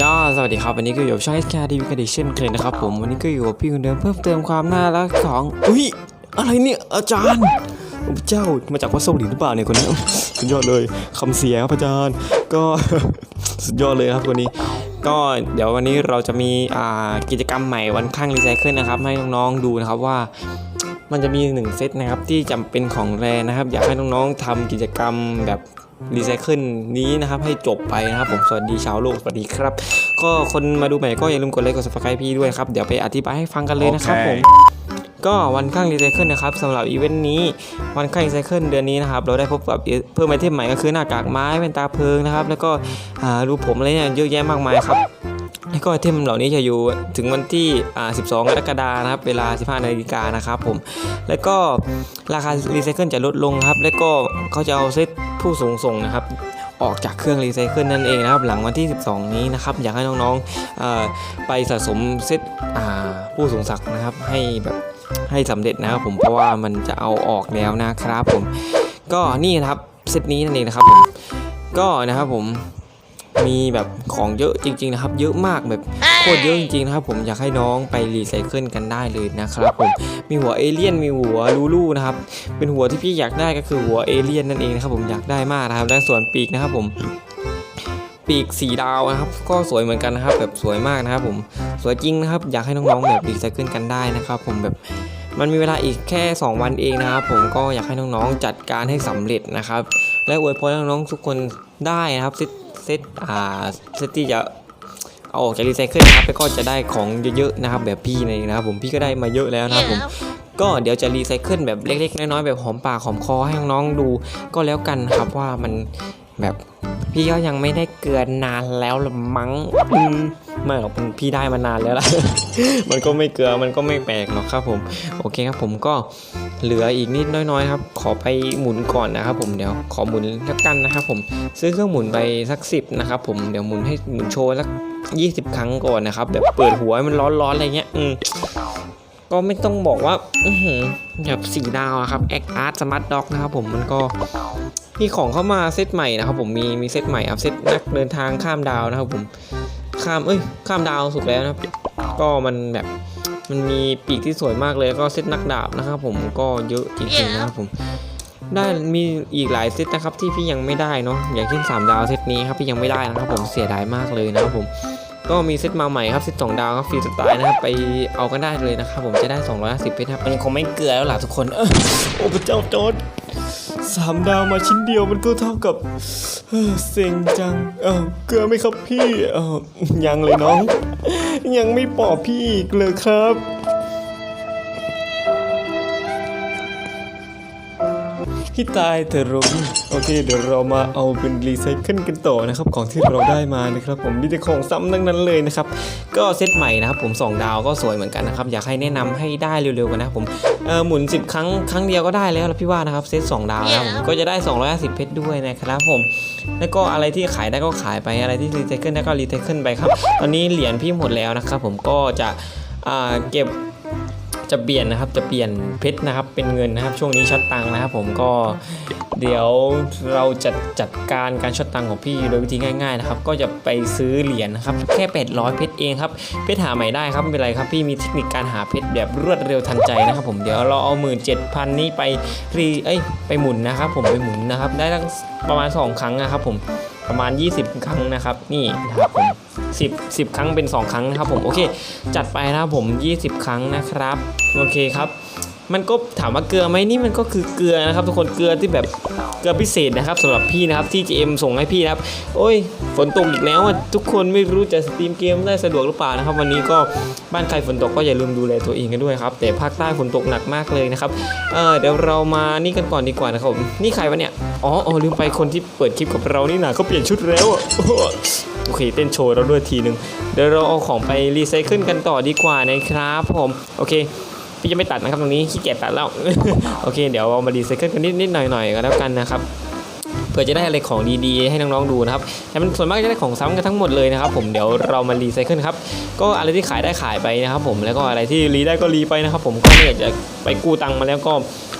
ย่อสวัสดีครับวันนี้ก็อยู่กับช่อง SK TV กันอีกเช่นเคยนะครับผมวันนี้ก็อยู่กับพี่คนเดิมเพิ่มเติมความน่ารักของอุ้ยอะไรเนี่ยอาจารย์เจ้ามาจากวัดสวรรค์หรือเปล่าเนี่ยคนนี้สุดยอดเลยคำเสียครับอาจารย์ ก็สุดยอดเลยครับคนนี้ ก็เดี๋ยววันนี้เราจะมีอ่ากิจกรรมใหม่วันข้างรีไซเคิลนะครับให้น้องๆดูนะครับว่ามันจะมีหนึ่งเซตนะครับที่จำเป็นของแรนะครับ อยากให้น้องๆทำกิจกรรมแบบ รีไซเคิลนี้นะครับให้จบไปนะครับผมสวัสดีชาวโลกสวัสดีครับ ก็คนมาดูใหม่ก็อย่าลืมกดไลค์กด subscribe พี่ด้วยครับเดี๋ยวไปอธิบายให้ฟังกันเลยนะครับผมก็วันข้างรีไซเคิลนะครับสำหรับอีเวนต์นี้ วันข้างรีไซเคิลเดือนนี้นะครับเราได้พบกับเพิ่มไอเทมใหม่ก็คือหน้ากากไม้เป็นตาเพลิงนะครับแล้วก็อ่ารูปผมอะไรเนี่ยเยอะแยะมากมายครับ แล้วก็ไอเทมเหล่านี้จะอยู่ถึงวันที่อ่า12 กรกฎาคมนะครับ เวลา 15 นาฬิกานะครับผม แล้วก็ราคารีไซเคิลจะลดลงครับ แล้วก็เขาจะเอาเซตผู้ส่งส่งนะครับออกจากเครื่องรีไซเคิลนั่นเองนะครับ หลังวันที่ 12 นี้นะครับ อยากให้น้องๆไปสะสมเซตผู้ส่งสักดิ์นะครับ ให้แบบให้สำเร็จนะครับผมเพราะว่ามันจะเอาออกแล้วนะครับผม ก็นี่นะครับเซตนี้นั่นเองนะครับผมก็นะครับผม มีแบบของเยอะจริง ๆนะครับ เยอะมากแบบโคตรเยอะจริงๆนะครับผมอยากให้น้องไปรีไซเคิลกันได้เลยนะครับผมมีหัวเอเลี่ยนมีหัวลูลูนะครับเป็นหัวที่พี่อยากได้ก็คือหัวเอเลี่ยนนั่นเองนะครับผมอยากได้มากนะครับและส่วนปีกนะครับผมปีกสีดาวนะครับ ก็สวยเหมือนกันนะครับ แบบสวยมากนะครับผมสวยจริงนะครับ อยากให้น้องๆแบบรีไซเคิลกันได้นะครับ ผมแบบมันมีเวลาอีกแค่ 2 วันเองนะครับ ผมก็อยากให้น้องๆจัดการให้สำเร็จนะครับ และอวยพรน้องๆทุกคนได้นะครับ เซตเซตอ่าเซตที่จะเอาออกจากรีไซเคิลนะครับแล้วก็จะได้ของเยอะๆนะครับ แบบพี่นี่นะครับผมพี่ก็ได้มาเยอะแล้วนะครับผมก็เดี๋ยวจะรีไซเคิลแบบเล็กๆ น้อยๆ แบบหอมปากหอมคอให้น้องๆดู ก็แล้วกันครับว่ามันแบบพี่ก็ยังไม่ได้เกินนานแล้วละมั้งอืมไม่หรอกมันพี่ได้มานานแล้วล่ะ มันก็ไม่เกลือมันก็ไม่แปลกหรอกครับผม โอเคครับผมก็ เหลืออีกนิดน้อยๆครับ ขอไปหมุนก่อนนะครับ ผมเดี๋ยวขอหมุนแล้วกันนะครับ ผมซื้อเครื่องหมุนไปสักสิบนะครับ ผมเดี๋ยวหมุนให้หมุนโชว์สักยี่สิบครั้งก่อนนะครับ แบบเปิดหัวให้มันร้อนๆอะไรเงี้ยอืมก็ไม่ต้องบอกว่าอือหือแบบสีดาวครับแอคอาร์ตสมาร์ทด็อกนะครับผมมันก็มีของเข้ามาเซตใหม่นะครับ ผมมีมีเซตใหม่ครับเซตนักเดินทางข้ามดาวนะครับ ผมข้ามเอ้ยข้ามดาวสุดแล้วนะครับ ก็มันแบบ มันมีปีกที่สวยมากเลยก็เซตนักดาบนะครับผมก็เยอะจริงๆนะครับผมได้มีอีกหลายเซตนะครับที่พี่ยังไม่ได้เนาะอย่างเช่น3ดาวเซตนี้ครับพี่ยังไม่ได้นะครับผมเสียดายมากเลยนะครับผมก็มีเซตมาใหม่ครับเซตสองดาวครับฟรีสไตล์นะครับไปเอากันได้เลยนะครับผมจะได้ 250เพชรครับมันคงไม่เกลือแล้วล่ะทุกคนเออโอ้พระเจ้าโจร สามดาวมาชิ้นเดียวมันก็เท่ากับเซ็งจัง เออเกลือไหมครับพี่เออยังเลยน้อง ยังไม่ปอบพี่อีกเลยครับ พี่ตายเถอะรุมโอเค เดี๋ยวเรามาเอาเป็นรีไซเคิลกันต่อนะครับ ของที่เราได้มานะครับ ผมมีแต่ของซ้ำทั้งนั้นเลยนะครับ ก็เซตใหม่นะครับ ผม 2 ดาวก็สวยเหมือนกันนะครับ อยากให้แนะนำให้ได้เร็วๆกันนะครับผมเออหมุน 10 ครั้งครั้งเดียวก็ได้แล้วล่ะพี่ว่านะครับเซต2ดาวนะครับผมก็จะได้ 250 เพชรด้วยนะครับผม แล้วก็อะไรที่ขายได้ก็ขายไปอะไรที่รีไซเคิลได้ก็รีไซเคิลไปครับ ตอนนี้เหรียญพี่หมดแล้วนะครับผมก็จะอ่าเก็บ จะเปลี่ยนนะครับจะเปลี่ยนเพชรนะครับเป็นเงินนะครับ ช่วงนี้ช็อตตังค์นะครับ ผมก็เดี๋ยวเราจะจัดการการช็อตตังค์ของพี่โดยวิธีง่ายๆนะครับก็จะไปซื้อเหรียญนะครับแค่800เพชรเองครับเพชรหาใหม่ได้ครับไม่เป็นไรครับพี่มีเทคนิคการหาเพชรแบบรวดเร็วทันใจนะครับ ผมเดี๋ยวเราเอาหมื่นเจ็ดพันนี้ไปรีเอ้ยไปหมุนนะครับ ผมไปหมุนนะครับ ได้ตั้งประมาณ 2 ครั้งนะครับผม ประมาณ 20 ครั้งนะครับ นี่นะครับผม10 10 ครั้งเป็น 2 ครั้งนะครับผม โอเค จัดไปนะครับผม 20 ครั้งนะครับ โอเคครับ มันก็ถามว่าเกลือไหมนี่มันก็คือเกลือนะครับ ทุกคนเกลือที่แบบเกลือพิเศษนะครับสำหรับพี่นะครับที่ GM ส่งให้พี่นะครับ โอ้ย ฝนตกอีกแล้วอะทุกคนไม่รู้จะสตรีมเกมได้สะดวกหรือเปล่านะครับ วันนี้ก็บ้านใครฝนตกก็อย่าลืมดูแลตัวเองกันด้วยครับ แต่ภาคใต้ฝนตกหนักมากเลยนะครับเออเดี๋ยวเรามานี่กันก่อนดีกว่านะครับนี่ใครวะเนี่ยอ๋ออ๋อลืมไปคนที่เปิดคลิปกับเรานี่นะเขาเปลี่ยนชุดแล้วอะโอเคเต้นโชว์เราด้วยทีหนึ่งเดี๋ยวเราเอาของไปรีไซเคิลกันต่อดีกว่านะครับผมโอเค พี่จะไม่ตัดนะครับตรงนี้ขี้เกียจตัดแล้ว โอเค เดี๋ยวเอามารีไซเคิลกันนิดนิดหน่อยหน่อยๆก็แล้วกันนะครับ เพื่อจะได้อะไรของดีๆให้น้องๆดูนะครับแต่มันส่วนมากจะได้ของซ้ำกันทั้งหมดเลยนะครับผมเดี๋ยวเรามารีไซเคิลครับก็อะไรที่ขายได้ขายไปนะครับผมแล้วก็อะไรที่รีได้ก็รีไปนะครับผมก็ไม่อยากจะไปกู้ตังค์มาแล้วก็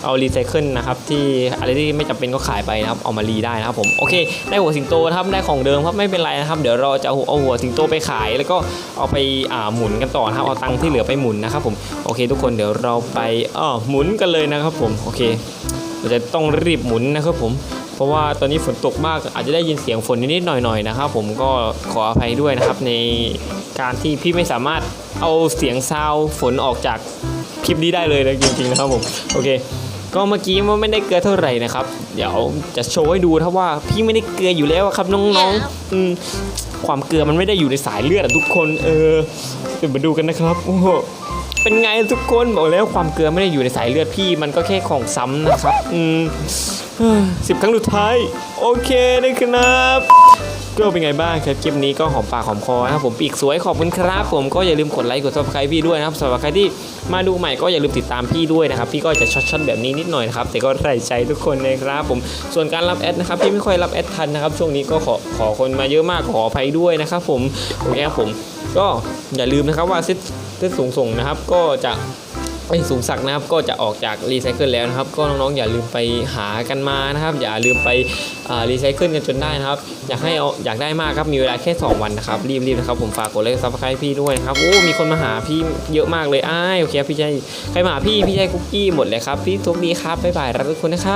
เอารีไซเคิลนะครับที่อะไรที่ไม่จำเป็นก็ขายไปนะครับเอามารีได้นะครับผมโอเค ได้หัวสิงโตครับได้ของเดิมครับไม่เป็นไรนะครับ เดี๋ยวเราจะเอาหัวสิงโตไปขาย แล้วก็เอาไปอ่าหมุนกันต่อนะครับเอาตังค์ที่เหลือไปหมุนนะครับผมโอเค ทุกคนเดี๋ยวเราไปอ้อหมุนกันเลยนะครับผมโอเค เราจะต้องรีบหมุนนะครับผม ราะว่าตอนนี้ฝนตกมากอาจจะได้ยินเสียงฝนนิดๆหน่อยๆนะครับ ผมก็ขออภัยด้วยนะครับ ในการที่พี่ไม่สามารถเอาเสียงซาวด์ฝนออกจากคลิปนี้ได้เลยนะจริงๆนะครับผมโอเค ก็เมื่อกี้มันไม่ได้เกลือเท่าไหร่นะครับ เดี๋ยวจะโชว์ให้ดูถ้าว่าพี่ไม่ได้เกลืออยู่แล้วอะครับน้องๆอืมความเกลือมันไม่ได้อยู่ในสายเลือดอะทุกคน เออเดี๋ยวมาดูกันนะครับโอ้โห เป็นไงทุกคนบอกแล้วความเกลือไม่ได้อยู่ในสายเลือดพี่ มันก็แค่ของซ้ำนะครับ อืมสิบครั้งสุดท้าย โอเคนะครับก็เป็นไงบ้างครับคลิปนี้ก็หอมปากหอมคอนะครับผมปีกสวยขอบคุณครับผมก็อย่าลืมกดไลค์กดซับสไครต์พี่ด้วยนะครับสำหรับใครที่มาดูใหม่ก็อย่าลืมติดตามพี่ด้วยนะครับพี่ก็จะช็อตๆแบบนี้นิดหน่อยนะครับแต่ก็ใส่ใจทุกคนนะครับผมส่วนการรับแอดนะครับพี่ไม่ค่อยรับแอดทันนะครับช่วงนี้ก็ขอขอคนมาเยอะมากขออภัยด้วยนะครับผมโอเคครับผม ก็อย่าลืมนะครับว่าเซต เส้นสูงส่งนะครับ ก็จะไอ้สูงสักนะครับก็จะออกจากรีไซเคิลแล้วนะครับ ก็น้องๆอย่าลืมไปหากันมานะครับ อย่าลืมไปรีไซเคิลกันจนได้นะครับ อยากให้เอาอยากได้มากครับมีเวลาแค่ 2 วันนะครับรีบๆนะครับผมฝากกดไลค์ซับสไครต์พี่ด้วยนะครับโอ้มีคนมาหาพี่เยอะมากเลยอ้ายโอเคพี่ชัยใครมาหาพี่พี่ชัยคุกกี้หมดเลยครับพี่ทุกดีครับบ๊ายบายรักทุกคนนะครับ